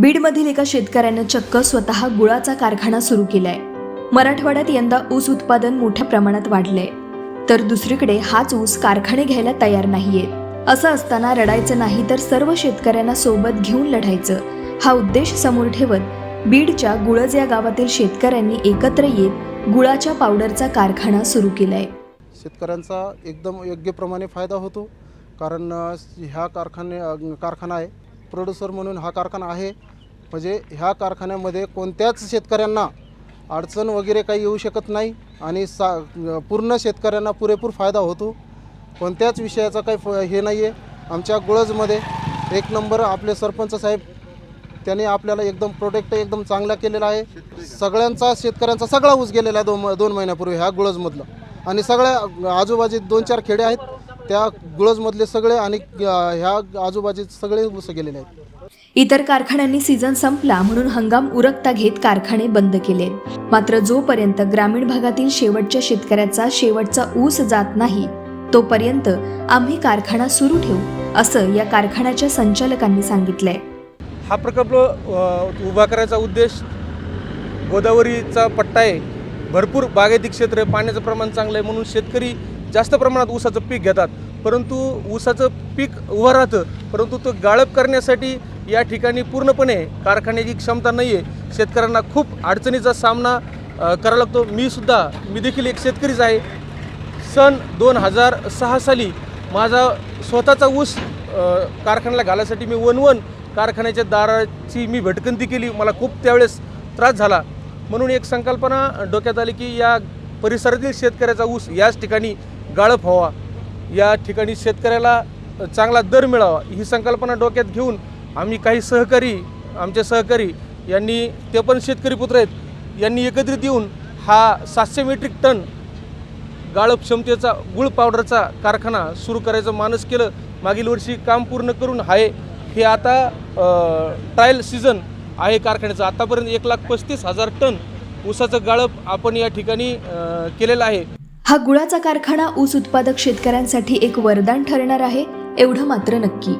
बीडमधील एका शेतकऱ्यानं चक्क स्वतः गुळाचा कारखाना सुरू केलाय. मराठवाड्यात यंदा ऊस उत्पादन मोठ्या प्रमाणात वाढलंय. तर दुसरीकडे हाच ऊस कारखाने घ्यायला तयार नाहीयेत असं असताना रडायचं नाही तर सर्व शेतकऱ्यांना सोबत घेऊन लढायचं. हा उद्देश समोर ठेवत बीडच्या गुळज या गावातील शेतकऱ्यांनी एकत्र येत गुळाच्या पावडरचा कारखाना सुरू केलाय. शेतकऱ्यांचा एकदम योग्य प्रमाणे फायदा होतो. कारण ह्या कारखाने कारखाना आहे. प्रोड्युसर म्हणून हा कारखाना आहे. म्हणजे ह्या कारखान्यामध्ये कोणत्याच शेतकऱ्यांना अडचण वगैरे काही येऊ शकत नाही आणि सा पूर्ण शेतकऱ्यांना पुरेपूर फायदा होतो. कोणत्याच विषयाचा काही फ हे नाही आहे आमच्या गुळजमध्ये एक नंबर आपले सरपंच साहेब त्यांनी आपल्याला एकदम प्रोटेक्ट एकदम चांगला केलेला आहे. सगळ्यांचा शेतकऱ्यांचा सगळा ऊस गेलेला आहे दोन दोन महिन्यापूर्वी ह्या गुळजमधलं. आणि सगळ्या आजूबाजू दोन चार खेडे आहेत. त्या गुळजमधले सगळे आणि ह्या आजूबाजूचे सगळे ऊस गेलेले आहेत. इतर कारखान्यांनी सीझन संपला म्हणून हंगाम उरकता घेत कारखाने बंद केले. मात्र जोपर्यंत ग्रामीण भागातील शेवटच्या शेतकऱ्याचा शेवटचा ऊस जात नाही तोपर्यंत आम्ही कारखाना सुरू ठेवू असं या कारखान्याच्या संचालकांनी सांगितलंय. हा प्रकल्प उभा करायचा उद्देश गोदावरीचा पट्टा आहे. भरपूर बागायती क्षेत्र आहे पाण्याचं प्रमाण चांगलं आहे म्हणून शेतकरी जास्त प्रमाणात ऊसाचं पीक घेतात. परंतु ऊसाचं पीक उभं राहतं परंतु तो गाळप करण्यासाठी या ठिकाणी पूर्णपणे कारखान्याची क्षमता नाही आहे शेतकऱ्यांना खूप अडचणीचा सामना करावा लागतो. मी सुद्धा मी देखील एक शेतकरीच आहे. सन दोन हजार सहा साली माझा स्वतःचा ऊस कारखान्याला घालायसाठी मी वन वन कारखान्याच्या दाराची मी भटकंती केली. मला खूप त्यावेळेस त्रास झाला. म्हणून एक संकल्पना डोक्यात आली की या परिसरातील शेतकऱ्याचा ऊस याच ठिकाणी गाळप व्हावा. या ठिकाणी शेतकऱ्याला चांगला दर मिळावा ही संकल्पना डोक्यात घेऊन आम्ही काही सहकारी आमचे सहकारी यांनी ते पण शेतकरी पुत्र आहेत यांनी एकत्रित येऊन हा सातशे मेट्रिक टन गाळप क्षमतेचा गुळ पावडरचा कारखाना सुरू करायचं मानस केलं. मागील वर्षी काम पूर्ण करून आहे हे आता ट्रायल सीझन आहे कारखान्याचं. आतापर्यंत एक लाख पस्तीस हजार टन ऊसाचं गाळप आपण या ठिकाणी केलेलं आहे. हा गुळाचा कारखाना ऊस उत्पादक शेतकऱ्यांसाठी एक वरदान ठरणार आहे एवढं मात्र नक्की.